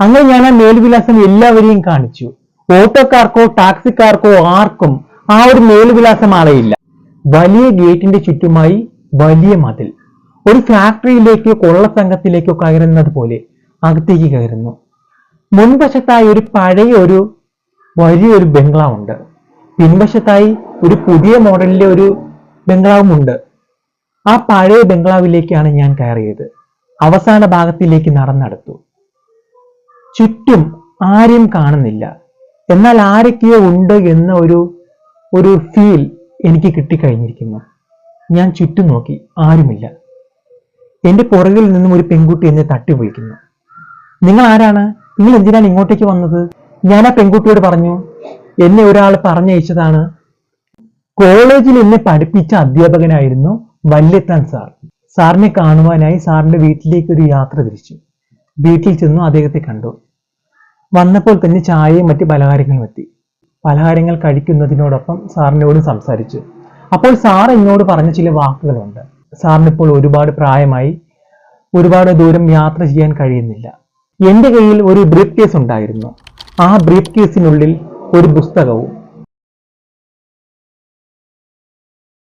അങ്ങനെ ഞാൻ ആ മേൽവിലാസം എല്ലാവരെയും കാണിച്ചു. ഓട്ടോക്കാർക്കോ ടാക്സിക്കാർക്കോ ആർക്കും ആ ഒരു മേൽവിലാസം ആളെയില്ല. വലിയ ഗേറ്റിന്റെ ചുറ്റുമായി വലിയ മതിൽ. ഒരു ഫാക്ടറിയിലേക്കോ കൊള്ള സംഘത്തിലേക്കോ കയറുന്നത് പോലെ അകത്തേക്ക് കയറുന്നു. മുൻവശത്തായി ഒരു പഴയ ഒരു വലിയൊരു ബംഗ്ലാവുണ്ട് പിൻവശത്തായി ഒരു പുതിയ മോഡലിലെ ഒരു ബംഗ്ലാവും ഉണ്ട്. ആ പഴയ ബംഗ്ലാവിലേക്കാണ് ഞാൻ കയറിയത്. അവസാന ഭാഗത്തിലേക്ക് നടന്നെടുത്തു. ചുറ്റും ആരെയും കാണുന്നില്ല. എന്നാൽ ആരൊക്കെയോ ഉണ്ട് എന്ന ഒരു ഒരു ഫീൽ എനിക്ക് കിട്ടിക്കഴിഞ്ഞിരിക്കുന്നു. ഞാൻ ചുറ്റും നോക്കി ആരുമില്ല. എന്റെ പുറകിൽ നിന്നും ഒരു പെൺകുട്ടി എന്നെ തട്ടി വിളിക്കുന്നു. നിങ്ങൾ ആരാണ്? നിങ്ങൾ എന്തിനാണ് ഇങ്ങോട്ടേക്ക് വന്നത്? ഞാൻ ആ പെൺകുട്ടിയോട് പറഞ്ഞു എന്നെ ഒരാൾ പറഞ്ഞയച്ചതാണ്. കോളേജിൽ എന്നെ പഠിപ്പിച്ച അധ്യാപകനായിരുന്നു വല്യത്താൻ സാർ. സാറിനെ കാണുവാനായി സാറിന്റെ വീട്ടിലേക്ക് ഒരു യാത്ര തിരിച്ചു. വീട്ടിൽ ചെന്നു അദ്ദേഹത്തെ കണ്ടു. വന്നപ്പോൾ തന്നെ ചായയും മറ്റ് പലഹാരങ്ങളും എത്തി. പലഹാരങ്ങൾ കഴിക്കുന്നതിനോടൊപ്പം സാറിനോടും സംസാരിച്ചു. അപ്പോൾ സാർ എന്നോട് പറഞ്ഞ ചില വാക്കുകളുണ്ട്. സാറിനിപ്പോൾ ഒരുപാട് പ്രായമായി ഒരുപാട് ദൂരം യാത്ര ചെയ്യാൻ കഴിയുന്നില്ല. എന്റെ കയ്യിൽ ഒരു ബ്രീഫ് കേസ് ഉണ്ടായിരുന്നു. ആ ബ്രീഫ് കേസിനുള്ളിൽ ഒരു പുസ്തകവും